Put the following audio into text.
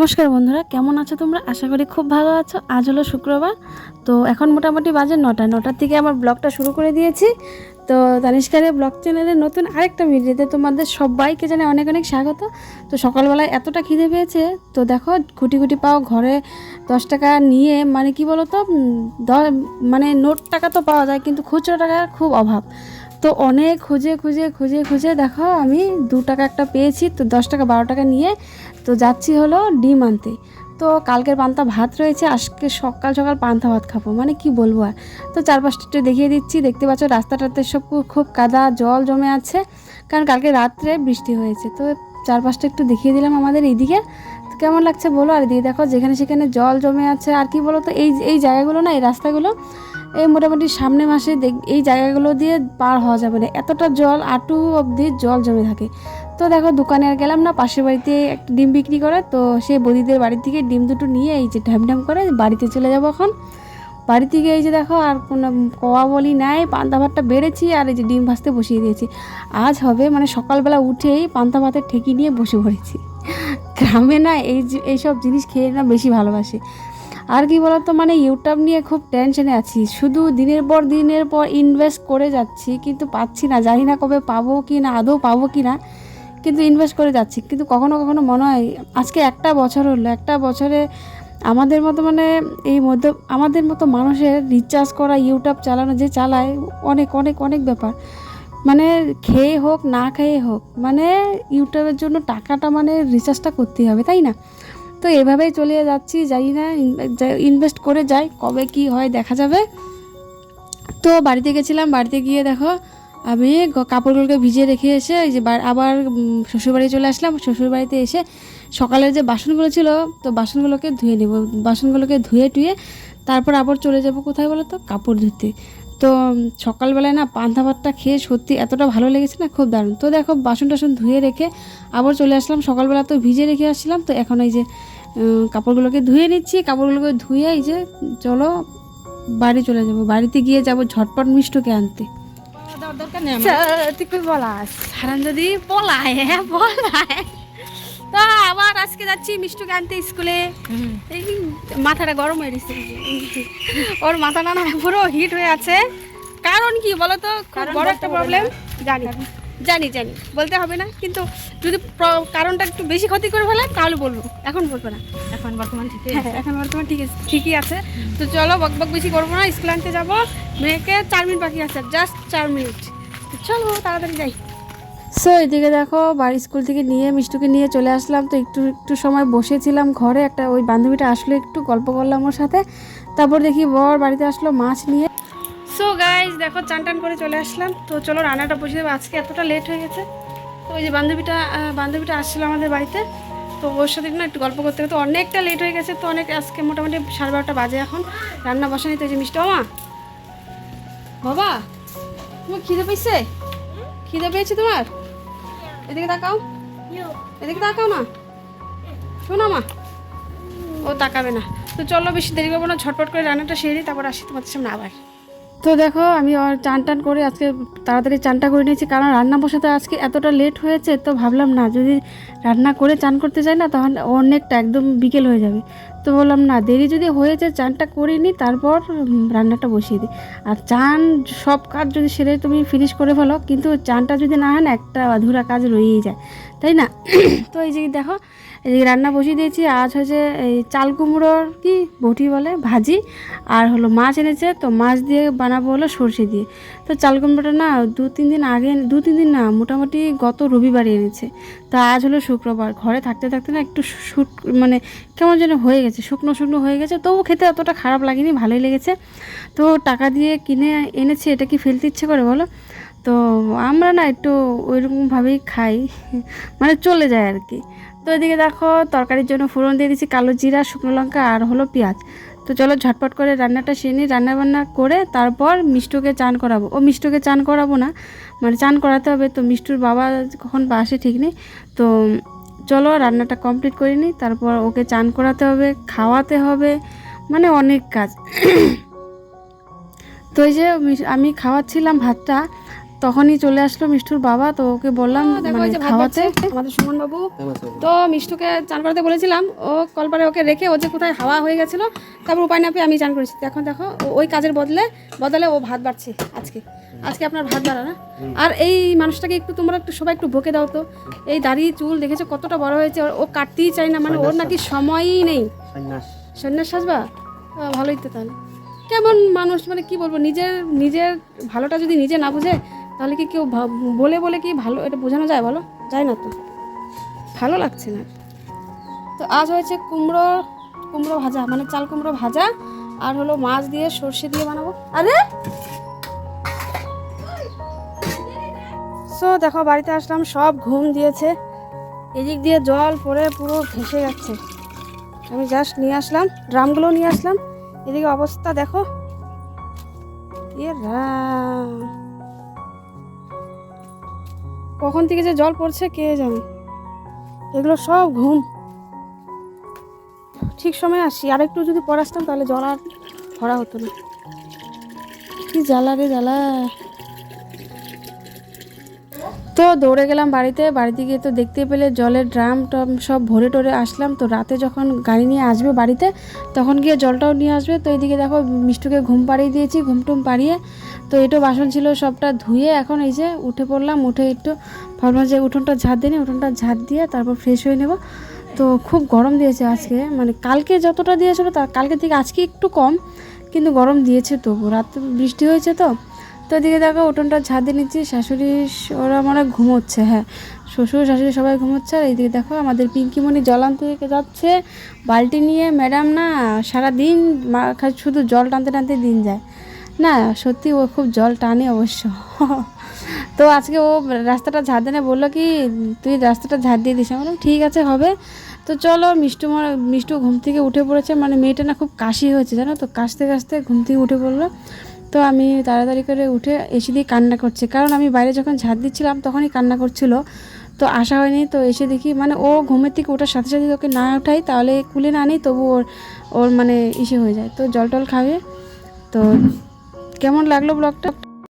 নমস্কার বন্ধুরা, কেমন আছো তোমরা? আশা করি খুব ভালো আছো। আজ হলো শুক্রবার, তো এখন মোটামুটি বাজে নটা। নটার থেকে আমার ব্লগটা শুরু করে দিয়েছি। তো তানিষ্কারের ব্লগ চ্যানেলের নতুন আরেকটা ভিডিওতে তোমাদের সবাইকে জানে অনেক অনেক স্বাগত। তো সকালবেলায় এতটা খিদে পেয়েছে, তো দেখো খুঁটি খুঁটি পাও ঘরে দশ টাকা নিয়ে মানে কি বলো তো মানে নোট টাকা তো পাওয়া যায়, কিন্তু খুচরো টাকার খুব অভাব। তো অনেক খুঁজে খুঁজে খুঁজে খুঁজে দেখো আমি দু টাকা একটা পেয়েছি, তো দশ টাকা, বারো টাকা নিয়ে তো যাচ্ছি হলো ডিম আনতে। তো কালকের পান্তা ভাত রয়েছে, আজকে সকাল সকাল পান্তা ভাত খাব মানে কি বলব আর। তো চারপাশটা একটু দেখিয়ে দিচ্ছি, দেখতে পাচ্ছ রাস্তাটাতে সব খুব কাদা, জল জমে আছে, কারণ কালকে রাত্রে বৃষ্টি হয়েছে। তো চারপাশটা একটু দেখিয়ে দিলাম আমাদের এইদিকে। কেমন লাগছে বলো? আর এদিকে দেখো যেখানে সেখানে জল জমে আছে, আর কি বলো তো এই এই জায়গাগুলো না, এই রাস্তাগুলো এই মোটামুটি সামনে মাসে দেখ, এই জায়গাগুলো দিয়ে পার হওয়া যাবে না। এতটা জল আটু অবধি জল জমে থাকে। তো দেখো, দোকানে আর গেলাম না, পাশের বাড়িতে একটা ডিম বিক্রি করে, তো সেই বদিদের বাড়ি থেকে ডিম দুটো নিয়ে এই যে ঢ্যাম ঢ্যাম করে বাড়িতে চলে যাব এখন। বাড়ি থেকে এই যে দেখো, আর কোনো কোয়া বলি নাই, পান্তা ভাতটা বেড়েছি, আর এই যে ডিম ভাজতে বসিয়ে দিয়েছি। আজ হবে মানে সকালবেলা উঠেই পান্তা ভাতের ঠেকি নিয়ে বসে পড়েছি। গ্রামে না এই যে- এইসব জিনিস খেয়ে না বেশি ভালোবাসি। আর কি বলতো মানে ইউটিউব নিয়ে খুব টেনশনে আছি। শুধু দিনের পর দিনের পর ইনভেস্ট করে যাচ্ছি, কিন্তু পাচ্ছি না। জানি না কবে পাবো কি না, আদৌ পাবো কি না, কিন্তু ইনভেস্ট করে যাচ্ছি। কিন্তু কখনো কখনো মনে হয়, আজকে একটা বছর হলো, একটা বছরে আমাদের মতো মানে এই মধ্য, আমাদের মতো মানুষের রিচার্জ করা ইউটিউব চালানো যে চালায়, অনেক অনেক অনেক ব্যাপার। মানে খেয়ে হোক, না খেয়ে হোক মানে ইউটিউবের জন্য টাকাটা মানে রিচার্জটা করতেই হবে, তাই না? তো এভাবেই চলে যাচ্ছি, জানি না ইনভেস্ট করে যাই, কবে কি হয় দেখা যাবে। তো বাড়িতে গেছিলাম, বাড়িতে গিয়ে দেখো, আমি কাপড়গুলোকে ভিজিয়ে রেখে এসে ওই যে আবার শ্বশুরবাড়ি চলে আসলাম। শ্বশুরবাড়িতে এসে সকালের যে বাসনগুলো ছিল, তো বাসনগুলোকে ধুয়ে নেব। বাসনগুলোকে ধুয়ে টুয়ে তারপর আবার চলে যাব কোথায় বলো তো কাপড় ধুতে তো সকালবেলায় না পান্তা ভাতটা খেয়ে সত্যি এতটা ভালো লেগেছে না খুব দারুণ। তো দেখো বাসন টাসন ধুয়ে রেখে আবার চলে আসলাম। সকালবেলা তো ভিজে রেখে আসছিলাম তো এখন এই যে কাপড়গুলোকে ধুয়ে নিচ্ছি। কাপড়গুলোকে ধুয়ে এই যে চলো বাড়ি চলে যাব। বাড়িতে গিয়ে যাব ঝটপট মিষ্টকে আনতে। দরকার নেই তুই বলাস। হারান যদি পলায় হ্যাঁ পলায় তো আবার আজকে যাচ্ছি মিষ্টুকে আনতে স্কুলে। এই মাথাটা গরম হয়ে গেছে। ওর মাথাটা না পুরো হিট হয়ে আছে। কারণ কি বলো তো খুব বড় একটা প্রবলেম জানি জানি। জানি বলতে হবে না কিন্তু যদি কারণটা একটু বেশি ক্ষতি করে ফেলে তাহলে বলব। এখন বলব না। এখন বর্তমান ঠিক হ্যাঁ এখন বর্তমান ঠিক আছে ঠিকই আছে। তো চলো বক বক বেশি করব না স্কুল আনতে যাব। মেয়েকে চার মিনিট বাকি আছে জাস্ট চার মিনিট। চলো তাড়াতাড়ি যাই। সো এদিকে দেখো, বাড়ি স্কুল থেকে নিয়ে মিষ্টুকে নিয়ে চলে আসলাম। তো একটু একটু সময় বসেছিলাম ঘরে। একটা ওই বান্ধবীটা আসলো, একটু গল্প করলাম ওর সাথে। তারপর দেখি বর বাড়িতে আসলো মাছ নিয়ে। সো গাইজ দেখো, চান টান করে চলে আসলাম। তো চলো, রান্নাটা বসে দেবো। আজকে এতটা লেট হয়ে গেছে। তো ওই যে বান্ধবীটা বান্ধবীটা আসছিল আমাদের বাড়িতে। তো ওর সাথে না একটু গল্প করতে তো অনেকটা লেট হয়ে গেছে। তো অনেক, আজকে মোটামুটি সাড়ে বারোটা বাজে এখন। রান্না বসানি তো যে মিষ্টি মা বাবা, তোমার খিদে পেয়েছে? খিদে পেয়েছে তোমার? এদিকে তাকাও। এদিকে তাকাও না। শোনো মা। ও তাকাবে না। তো চলো বেশি দেরি করব না ঝটপট করে রান্নাটা সেরে নিই, তারপর আসি তোমাদের সামনে আবার। তো দেখো আমি চান টান করে আজকে তাড়াতাড়ি চানটা করে নিয়েছি কারণ রান্না বসাতে আজকে এতটা লেট হয়েছে তো ভাবলাম না যদি রান্না করে চান করতে যাই না তখন অনেকটা একদম বিকেল হয়ে যাবে। তো বললাম, না, দেরি যদি হয়েছে, চানটা করে নিই তারপর রান্নাটা বসিয়ে দিই আর চান, সব কাজ যদি সেরে তুমি ফিনিশ করে ফেলো, কিন্তু চানটা যদি না হয় না, একটা অধুরা কাজ রয়েই যায়। তাই না? তো এই যে দেখো, এই রান্না বসিয়ে দিয়েছি, আজ হচ্ছে এই চাল কুমড়োর কি বটি বলে, ভাজি। আর হলো মাছ এনেছে, তো মাছ দিয়ে বানাবো হলো সর্ষে দিয়ে। তো চাল কুমড়োটা না, দু, তিন দিন আগে, দু, তিন দিন না, মোটামুটি গত রবিবারে এনেছে। তো আজ হলো শুক্রবার, ঘরে থাকতে থাকতে না একটু শুট মানে কেমন যেন হয়ে গেছে। শুকনো শুকনো হয়ে গেছে তবু খেতে অতটা খারাপ লাগেনি, ভালোই লেগেছে। তো টাকা দিয়ে কিনে এনেছে, এটা কি ফেলতে ইচ্ছে করে বলো? তো আমরা না একটু ওইরকমভাবেই খাই মানে চলে যায় আর কি। তো এদিকে দেখো, তরকারির জন্য ফোড়ন দিয়ে দিচ্ছি কালো জিরা, শুকনো লঙ্কা আর হলো পেঁয়াজ। তো চলো ঝটপট করে রান্নাটা সেরে নিই, রান্নাবান্না করে তারপর মিষ্টুকে চান করাবো। ও মিষ্টুকে চান করাবো না মানে চান করাতে হবে, তো মিষ্টুর বাবা কখন বাসে ঠিক নেই, তো চলো রান্নাটা কমপ্লিট করে নিই, তারপর ওকে চান করাতে হবে, খাওয়াতে হবে মানে অনেক কাজ। তো এই যে আমি খাওয়াচ্ছিলাম ভাতটা তখনই চলে আসলো মিষ্টুর বাবা তো ওকে বললাম দেখো মানে ভাত খাওয়াতে। বাড়ছে, আমাদের সুমন বাবু তো মিষ্টুকে চান করাতে বলেছিলাম ও কলপারে ওকে রেখে ও যে কোথায় হাওয়া হয়ে গেছিল তারপর উপায় না পেয়ে আমি চান করেছি। এখন দেখো ওই কাজের বদলে বদলে ও ভাত বাড়ছে আজকে। আজকে আপনার ভাত বাড়া না? আর এই মানুষটাকে একটু তোমরা একটু সবাই একটু বকে দাও তো। এই দাড়ি চুল দেখেছ কতটা বড় হয়েছে? ও কাটতেই চায় না মানে ওর নাকি সময়ই নেই। সন্ন্যাস। সাজবা? ভালোই তো তাহলে। কেমন মানুষ মানে কি বলব নিজের নিজের ভালোটা যদি নিজে না বুঝে তাহলে কি কেউ বলে বলে কি ভালো এটা বোঝানো যায় বলো? যায় না তো। ভালো লাগছে না। তো আজ হয়েছে কুমড়ো কুমড়ো ভাজা মানে চাল কুমড়ো ভাজা আর হলো মাছ দিয়ে সর্ষে দিয়ে বানাবো। আরে! সো দেখো বাড়িতে আসলাম সব ঘুম দিয়েছে। এদিক দিয়ে জল পড়ে পুরো ভেসে যাচ্ছে আমি জাস্ট নিয়ে আসলাম ড্রামগুলো নিয়ে আসলাম। এদিকে অবস্থা দেখো। এ রাম। কখন থেকে যে জল পড়ছে কে জানে? এগুলো সব ঘুম। ঠিক সময় আসি। আর একটু যদি পরে আসতাম তাহলে জল আর ধরা হতো না। কি জ্বালা রে জ্বালা। তো দৌড়ে গেলাম বাড়িতে বাড়িতে গিয়ে তো দেখতে পেলে জলের ড্রাম টম সব ভরে টরে আসলাম। তো রাতে যখন গাড়ি নিয়ে আসবে বাড়িতে, তখন গিয়ে জলটাও নিয়ে আসবে। তো এইদিকে দেখো মিষ্টুকে ঘুম পাড়িয়ে দিয়েছি, ঘুম টুম পাড়িয়ে। তো এটো বাসন ছিল সবটা ধুয়ে এখন এই যে উঠে পড়লাম, উঠে একটু ভাবলাম যে উঠোনটা ঝাড় দিয়ে উঠোনটা ঝাড় দিয়ে তারপর ফ্রেশ হয়ে নেব। তো খুব গরম দিয়েছে আজকে মানে কালকে যতটা দিয়েছিল তার কালকে থেকে আজকে একটু কম, কিন্তু গরম দিয়েছে তবু। রাত বৃষ্টি হয়েছে তো তো এদিকে দেখো, উঠোনটা ঝাড় দিয়ে নিচ্ছি, শাশুড়ি ওরা মনে ঘুমোচ্ছে হ্যাঁ। শ্বশুর, শাশুড়ি সবাই ঘুমোচ্ছে, আর এইদিকে দেখো, আমাদের পিঙ্কিমণি জল আনতে যাচ্ছে। বালতি নিয়ে ম্যাডাম না সারা দিন শুধু জল টানতে টানতে দিন যায়। না, সত্যি ও খুব জল টানে অবশ্য। তো আজকে ও রাস্তাটা ঝাড় দেনে বলল কি, তুই রাস্তাটা ঝাড় দিয়ে দিস। বললাম, ঠিক আছে, হবে। তো চলো, মিষ্টু মিষ্টু ঘুম থেকে উঠে পড়েছে। মানে মেয়েটা না খুব কাশি হয়েছে, জানো তো? কাশতে কাশতে ঘুম থেকে উঠে পড়ল। তো আমি তাড়াতাড়ি করে উঠে এসে দিয়ে কান্না করছে। কারণ আমি বাইরে যখন ঝাঁট দিচ্ছিলাম তখনই কান্না করছিল। তো আসা হয়নি, তো এসে দেখি মানে ও ঘুমের থেকে ওঠার সাথে সাথে ওকে না উঠাই তাহলে কুলে না আনি তবু ওর ওর মানে ইসে হয়ে যায়। তো জল টল খাবে। তো কেমন লাগল ব্লগটা?